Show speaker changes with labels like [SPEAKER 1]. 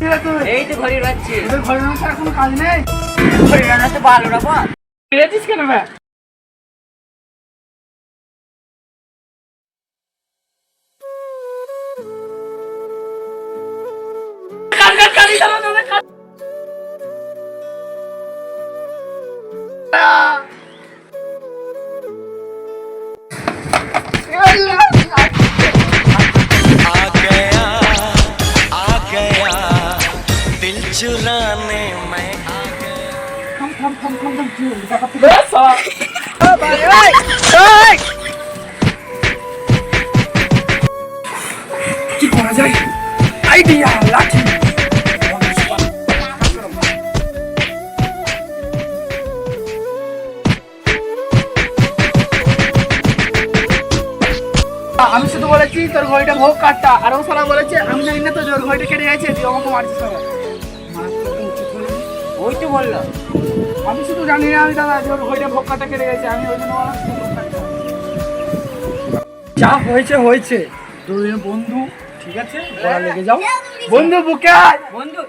[SPEAKER 1] এই তো ঘড়ি রাখছি।
[SPEAKER 2] তোদের ঘরের মধ্যে আর কোনো কাজ নেই।
[SPEAKER 1] ঘড়ি রান্না তো ভালো রাখো
[SPEAKER 2] ফিরেছিস কেন বে
[SPEAKER 3] चुराने मैं आ गया
[SPEAKER 2] থাম, থাম, থাম, থাম, থাম, কি হলো? টাকা তুলে দে, শালা। কি করা যায় আইডিয়া লাঠি আমি শুধু বলেছি তোর ঘড়িটা ভোগ কাটটা আর ও সালা বলেছে আমি জানি না তো তোর ঘড়িটা কেটে গেছে তুই আমাকে মারছিস
[SPEAKER 1] বলল
[SPEAKER 2] আমি শুধু জানি না, আমি দাদা, যে ওর ভোক্কাটা কেটে গেছে, আমি ওই জন্য। যা হয়েছে হয়েছে দুই বন্ধু, ঠিক আছে লেগে যাও বন্ধু, বুকে
[SPEAKER 1] বন্ধু!